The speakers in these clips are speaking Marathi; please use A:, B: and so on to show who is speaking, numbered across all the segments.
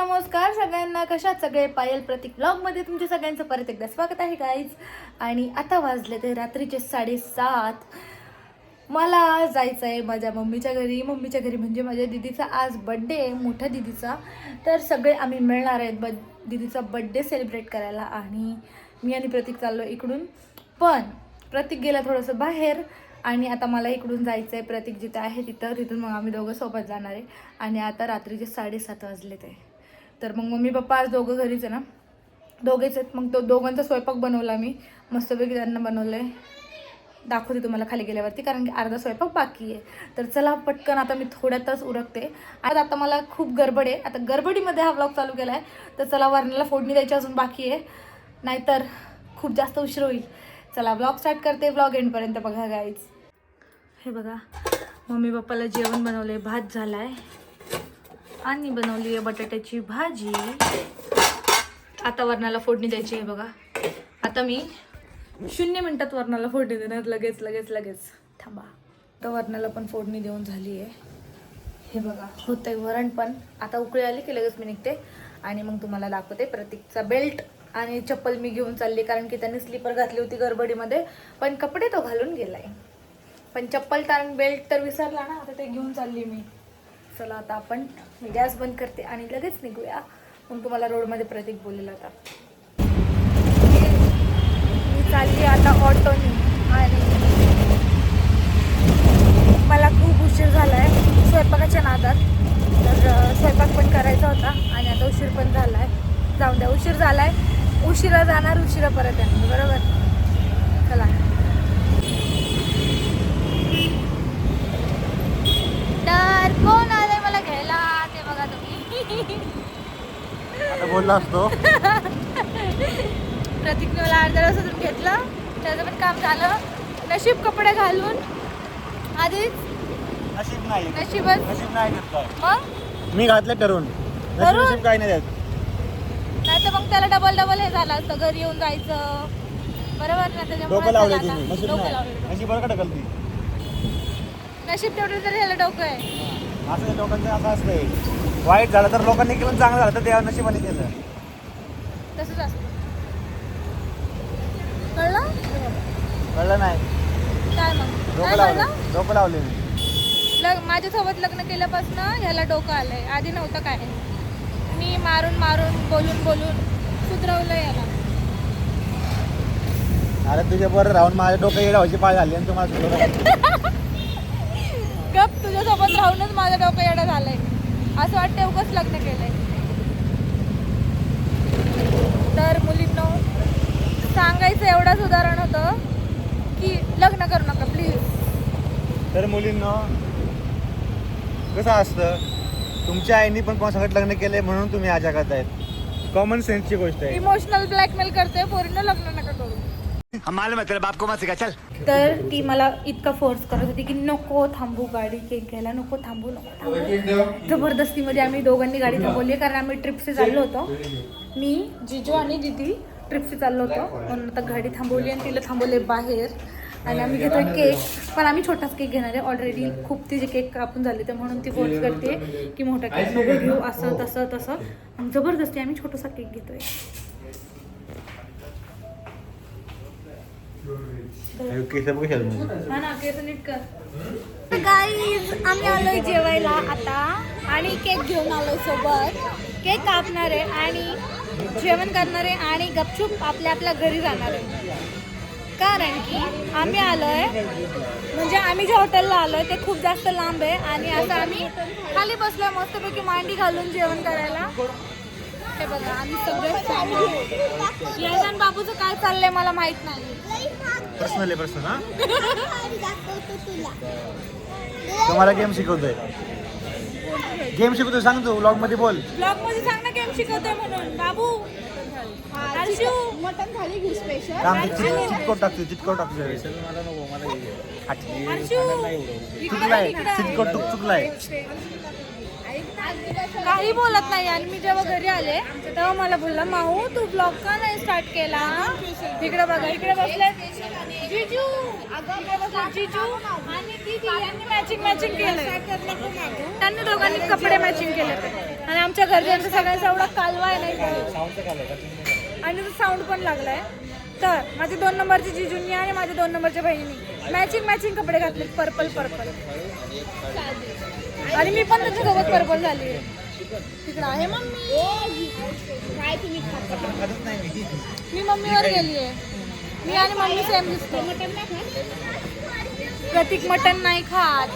A: नमस्कार सगळ्यांना. कशात सगळे? पायल प्रतीक ब्लॉगमध्ये तुमच्या सगळ्यांचं परत एकदा स्वागत आहे गाईज आणि आता वाजले ते रात्रीचे साडेसात. मला जायचं आहे माझ्या मम्मीच्या घरी. मम्मीच्या घरी म्हणजे माझ्या दिदीचा आज बड्डे आहे मोठ्या दिदीचा. तर सगळे आम्ही मिळणार आहेत ब दिदीचा बड्डे सेलिब्रेट करायला आणि मी आणि प्रतीक चाललो इकडून. पण प्रतीक गेला थोडंसं बाहेर आणि आता मला इकडून जायचं आहे प्रतीक जिथं आहे तिथं. तिथून मग आम्ही दोघं सोबत जाणार आहे. आणि आता रात्रीचे साडेसात वाजले ते. तर मग मम्मी पप्पा आज दोघं घरीच आहे ना. दोघेच आहेत. मग तो दोघांचा स्वयंपाक बनवला मी. मस्तपैकी त्यांना बनवलं आहे दाखवते तुम्हाला खाली गेल्यावरती कारण की अर्धा स्वयंपाक बाकी आहे. तर चला पटकन आता मी थोड्यातच उरकते. आज आता मला खूप गडबड आहे. आता गडबडीमध्ये हा व्लॉग चालू केला आहे तर चला वरणाला फोडणी द्यायची अजून बाकी आहे. नाहीतर खूप जास्त उशीर होईल. चला ब्लॉग स्टार्ट करते. व्लॉग एंडपर्यंत बघा गाईज हे बघा मम्मी पप्पाला जेवण बनवलं आहे भात झाला आहे आणि बनवली आहे बटाट्याची भाजी. आता वरणाला फोडणी द्यायची आहे बघा. आता मी शून्य मिनटात वरणाला फोडणी देणार लगेच लगेच लगेच. थांबा. तर वरणाला पण फोडणी देऊन झाली आहे. हे बघा होतंय वरण पण. आता उकळी आली की लगेच मी निघते. आणि मग तुम्हाला दाखवते प्रतीकचा बेल्ट आणि चप्पल मी घेऊन चालली कारण की त्याने स्लीपर घातली होती गडबडीमध्ये पण कपडे तो घालून गेलाय. पण चप्पल कारण बेल्ट तर विसरला ना आता ते घेऊन चालली मी. चला आता आपण मी गॅस बंद करते आणि लगेच निघूया. मग तुम्हाला रोडमध्ये प्रतीक बोलेल आता मी चालली आता ऑटोनी आणि मला खूप उशीर झाला आहे स्वयंपाकाच्या नादात. तर स्वयंपाक पण करायचा होता आणि आता उशीर पण झाला आहे जाऊन द्या उशीर झाला आहे उशिरा जाणार उशिरा परत येणार बरोबर चला तर कोण आलंय मला घ्यायला ते बघा तुम्ही
B: आता बोलला असतो.
A: प्रतीकने मला अर्ध्या तासातून घेतलं. त्याचं पण काम झालं. नशीब कपडे घालून आधीच
B: नशीब नाही
A: नशीबच.
B: नशीब नाही देत काय?
A: मग?
B: मी घातले ठरवून नशीब
A: ठरवून?
B: नशीब नाही देत.
A: नाही तर मग त्याला डबल डबल हे झालं असतं. घरी येऊन जायचं. बरोबर ना? त्याच्यामुळे
B: डोकं लावले
A: झालं
B: तिने.
A: आता.
B: नशीब
A: डोकं
B: नाही.
A: लावलेलं.
B: नशीब बरं का ढकलती
A: नशीब तेवढं तरी ह्याला डोकं आहे.
B: असं लोकांचं असं असतंय. वाईट झालं तर लोकांनी केलं चांगलं झालं तर त्या नशिबाने केलं
A: तसंच असतं. कळलं?
B: कळलं नाही.
A: काय मग?
B: डोकं
A: काय
B: लावलं.
A: कळलं
B: डोकं लावले मी.
A: लग माझ्यासोबत लग्न केल्यापासून ह्याला डोकं आलंय. आधी नव्हतं काय. मी मारून मारून बोलून बोलून सुधरवलं याला.
B: अरे तुझ्या बरं राहून माझ्या डोकं येडा व्हायची पाळ झाली आणि तुम्हाला
A: गप तुझ्यासोबत राहूनच माझं डोकं येडं झालंय. असं वाटतं उगाच लग्न केलंय. तर मुलींनो सांगायचं एवढंच उदाहरण होतं की लग्न करू नका प्लीज
B: तर मुलींना कसं असतं तुमच्या आईने पण कोणासंगत लग्न केलंय म्हणून तुम्ही आज जगात आहेत. कॉमन सेन्सची गोष्ट आहे.
A: इमोशनल ब्लॅकमेल करते पोरीनं लग्न नका करू.
B: मालूम है तेरे बाप को मत सिखा चल।
A: तर ती मला इतका फोर्स करत होती की नको थांबू गाडी केक घ्यायला नको थांबू नको थांबू. जबरदस्तीमध्ये आम्ही दोघांनी गाडी थांबवली कारण आम्ही ट्रिपचे चाललो होतो. मी जिजू आणि दिदी ट्रिपचे चाललो होतो. म्हणून आता गाडी थांबवली आणि तिला थांबवले बाहेर. आणि आम्ही घेतोय केक. पण आम्ही छोटाच केक घेणार आहे. ऑलरेडी खूप तिचे केक कापून झाले तर म्हणून ती फोर्स करते की मोठा केक नको घेऊ असं तसं तसं. जबरदस्ती आम्ही छोटासा केक घेतोय.
B: केस बघ
A: हा ना केस नीट कर. गाईज आम्ही आलोय जेवायला आता. आणि केक घेऊन आलोय सोबत. केक कापणार आहे आणि जेवण करणार आहे आणि गपचूप आपल्या आपल्या घरी जाणार आहे. कारण की आम्ही आलोय म्हणजे आम्ही ज्या हॉटेलला आलोय ते खूप जास्त लांब आहे. आणि आता आम्ही खाली बसलोय मस्तपैकी मांडी घालून जेवण करायला. हे बघा आम्ही सगळे बाबूचं काय चाललंय मला माहीत नाही.
B: पर्सनल आहे पर्सनल हा तुम्हाला गेम शिकवतोय. गेम शिकवतोय सांग तू व्लॉगमध्ये बोल.
A: ब्लॉगमध्ये सांग ना गेम शिकवतोय म्हणून. बाबू हर्षू.
C: मटन थाली घेऊ स्पेशल
B: काम चिटकोट टाकतो चिटकोट टाकतो
A: इकडं
B: चिटकोट टुक चुकलाय.
A: काही बोलत नाही आणि मी जेव्हा घरी आले तेव्हा मला बोलला माऊ तू ब्लॉग का नाही स्टार्ट केला? इकडे बघा इकडे बसले. जिजू जिजू आणि मॅचिंग मॅचिंग केलं त्यांनी दोघांनी कपडे मॅचिंग केले आणि आमच्या घरच्यांचा सगळ्यांचा एवढा कालवा आहे नाही आणि तो साऊंड पण लागलाय. तर माझे दोन नंबरची जिजूंनी आणि माझ्या दोन नंबरच्या बहिणी मॅचिंग मॅचिंग कपडे घातले पर्पल पर्पल आणि मी पण त्याच्यासोबत पर्पल झाली. तिकडे आहे मम्मी.
C: काय तुम्ही खाता
B: खातच नाही मी.
A: मी मम्मीवर गेली आहे मी आणि मम्मी सेम दिसतो प्रतीक मटन नाही खात.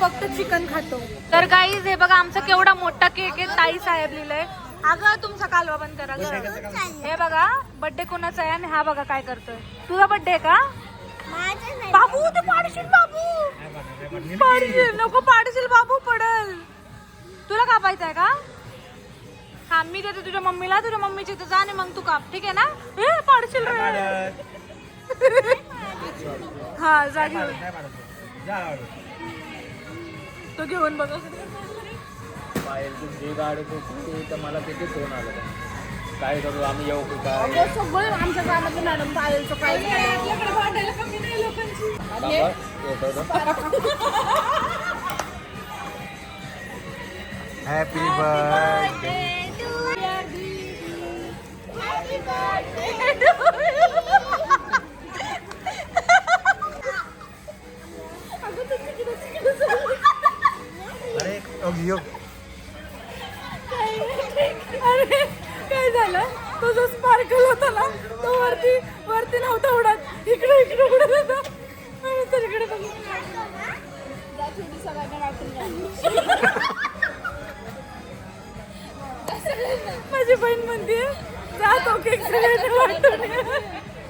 A: फक्त चिकन खातो. तर गाईज हे बघा आमचा केवढा मोठा केक आहे ताई साहेब लिहिलंय. अगं तुमचा कालवा बंद करा. हे बघा बर्थडे कोणाचा आहे आणि हा बघा काय करतोय. तुझा बर्थडे आहे का? बाबू ते पाडशील बाबू. पाडशील. नको पाडशील बाबू पडल. तुला कापायचं आहे का? हा मी देते तुझ्या मम्मीला. तुझ्या मम्मीची इथं जा मग तू काप. ठीक आहे ना? हे पाडशील रे. हा जा घेऊन. तो घेऊन बघ.
D: तर मला किती फोन आला. काय करू आम्ही येऊ की काय
C: अगं सगळं आमच्या कामातलं मॅडम पायलचं काय
D: थांबा, येतो तो.
B: हॅपी बर्थडे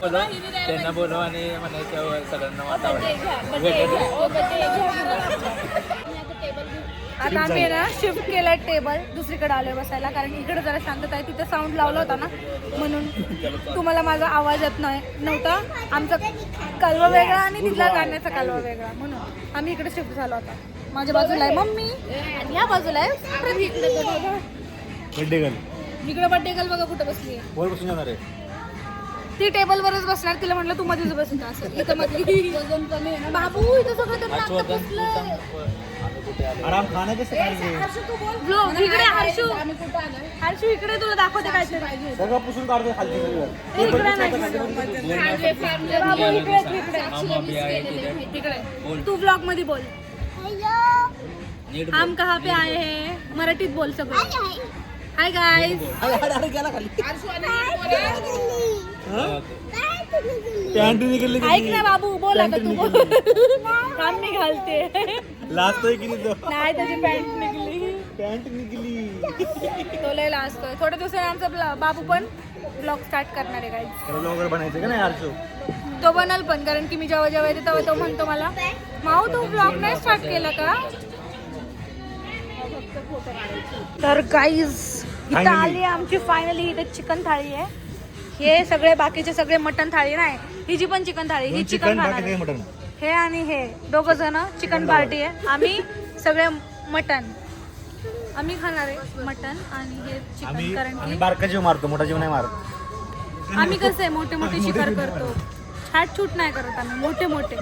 D: बोलव, त्यांना बोलव आणि म्हणायचं सगळ्यांना
A: आता आम्ही ना शिफ्ट केलाय टेबल दुसरीकडे आलोय बसायला कारण इकडे जरा शांतता आहे तिथे साऊंड लावला होता ना. म्हणून तुम्हाला माझा आवाज येत नाही नव्हता. आमचा कालवा वेगळा आणि तिथला गाण्याचा कालवा वेगळा म्हणून आम्ही इकडे शिफ्ट झालो होता माझ्या बाजूला आहे मम्मी आणि या बाजूला आहे प्रतीक
B: बर्थडे गर्ल.
A: इकडे बड्डे गर्ल बघा कुठं बसली आहे. ती टेबलवरच बसणार तिला म्हटलं तू मध्येच असं इथं ना बाबू इथं सगळं त्यांना आता इकडे हर्षू. हर्षू इकडे तुला दाखवते काय ते
B: सगळं पुसून काढतो खालची सगळं.
A: इकडे नाही बाबू इकडे इकडे. तिकडे तू ब्लॉगमध्ये बोल. हम कहाँ पे आए हैं? मराठीत बोल सगळं. हाय गाईज
B: पॅन्ट निघाली
A: ऐक ना बाबू बोल आता तू बोल. थांब मी घालते.
B: लाजतोय की नाही
A: त्याची पॅन्ट निघली.
B: पॅन्ट निघाली.
A: तो लय लाजतोय थोड्या दिवसांनी आमचा बाबू पण ब्लॉग स्टार्ट करणार आहे
B: त्याला वगैरे बनायचं का नाही आरशो
A: तो बनल पण कारण की मी जेव्हा जेव्हा येते तेव्हा तो म्हणतो मला माऊ तू ब्लॉग नाही स्टार्ट केला का? तर गाईज इथं. आली आमची फायनली इथे चिकन थाळी आहे. हे सगळे बाकीचे सगळे मटन थाळी नाही ही जी पण चिकन थाळी ही चिकन खाणार आहे.
B: मटन
A: हे आणि हे दोघ जण चिकन पार्टी आहे. आम्ही सगळे मटन आम्ही खाणार आहे मटन आणि हे चिकन
B: आम्ही
A: कारण
B: आम्ही
A: की
B: बारका जीव मारतो मोठा जीव नाही मारत.
A: आम्ही कसे आहे मोठे मोठे शिकार करतो. छाट छूट नाही करत आम्ही मोठे मोठे.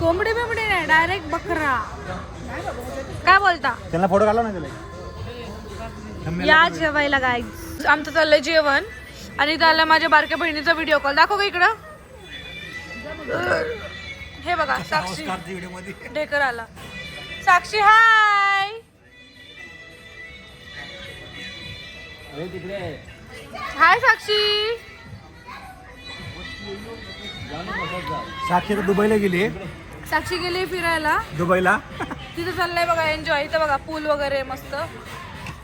A: कोंबडे बिंबडे नाही डायरेक्ट बकरा. काय बोलता?
B: त्यांना फोटो काढला ना त्याला
A: या जेवायला गाय आमचं चाललंय जेवण. आणि त्याला माझ्या बारक्या बहिणीचा व्हिडिओ कॉल दाखव का इकडं. हे बघा साक्षी.
B: व्हिडिओमध्ये
A: ढेकर आला. साक्षी हाय हाय साक्षी.
B: साक्षी तर दुबईला गेली
A: साक्षी गेली फिरायला.
B: दुबईला.
A: तिथं चाललंय बघा एन्जॉय इथं बघा पूल वगैरे मस्त.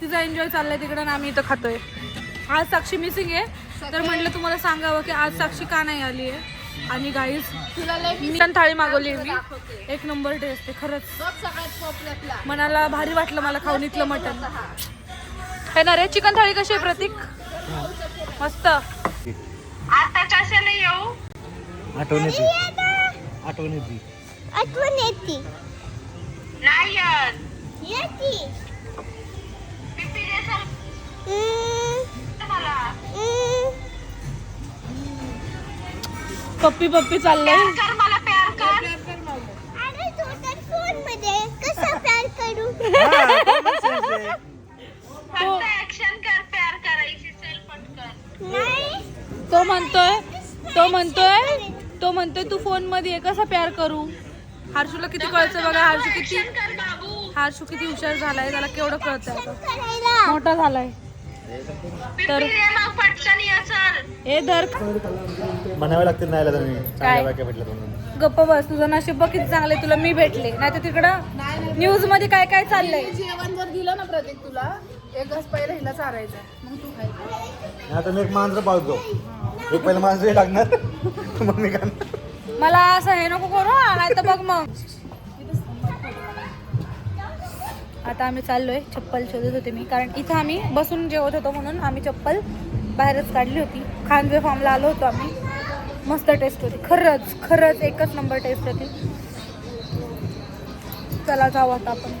A: तिचा एन्जॉय चाललाय तिकडे आणि आम्ही इथं खातोय. आज साक्षी मिसिंग आहे. तर म्हटलं तुम्हाला सांगावं की आज साक्षी का नाही आली आहे? आणि गाईज मी पण थाळी मागवली आहे मी. एक नंबर टेस्ट आहे खरंच. मनाला भारी वाटलं मला खाऊन इथलं मटन है. ना रे चिकन थाळी कशी आहे प्रतीक? मस्त.
B: आठवण येते आठवण येते
C: आठवण येते नाही येते.
A: पप्पी पप्पी चाललंय.
C: तो
B: म्हणतोय तो
A: म्हणतोय तो म्हणतोय तू फोनमध्ये कसा प्यार करू? हर्षूला किती कळतं बघा हर्षू किती हार्शू किती हुशार झालाय त्याला केवढं
C: कळत
A: मोठा झालाय. तर हे धर.
B: म्हणावे लागतील नाही म्हणून
A: गप्प बस तुझं नशीब बघ किती चांगले तुला मी भेटले. नाही तर तिकडं न्यूजमध्ये काय काय चाललंय?
C: जेवण जर दिलं ना प्रतीक तुला एक घास पहिला हिला चारायचं मग तू खायचं
B: आता मी एक मांजर पाळतो. एक पहिलं मांजर लागणार. मग मी
A: मला असं हे नको करू नाही तर बघ मग. आता आम्ही चाललोय चप्पल शोधत होते मी. कारण इथं आम्ही बसून जेवत होतो म्हणून आम्ही चप्पल बाहेरच काढली होती. खानवे फॉर्मला आलो होतो आम्ही. मस्त टेस्ट होती. खरंच खरंच एकच नंबर टेस्ट होती. चला जाऊ आता आपण.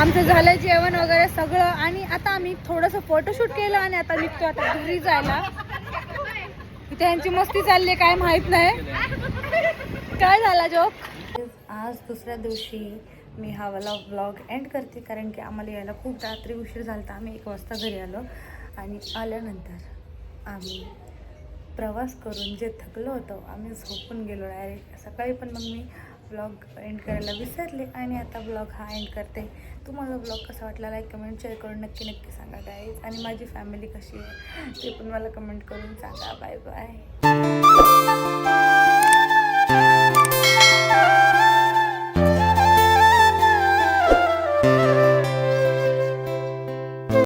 A: आमचं झालं जेवण वगैरे सगळं आणि आता आम्ही थोडंसं फोटोशूट केलं आणि आता निघतो आता घरी जायला. इथे यांची मस्ती चालली आहे, काय माहीत नाही. काय झाला जोक आज दुसऱ्या दिवशी मी हा वाला ब्लॉग एंड करते कारण की आम्हाला यायला खूप रात्री उशीर झाला होता आम्ही एक वाजता घरी आलो आणि आल्यानंतर आम्ही प्रवास करून जे थकलो होतो आम्ही झोपून गेलो डायरेक्ट सकाळी पण मग मी ब्लॉग एंड करायला विसरले आणि आता ब्लॉग हा एंड करते. तुम्हाला ब्लॉग कसा वाटला लाईक कमेंट शेअर करून नक्की नक्की सांगा गाईज आणि माझी फॅमिली कशी आहे ते पण मला कमेंट करून सांगा. Bye bye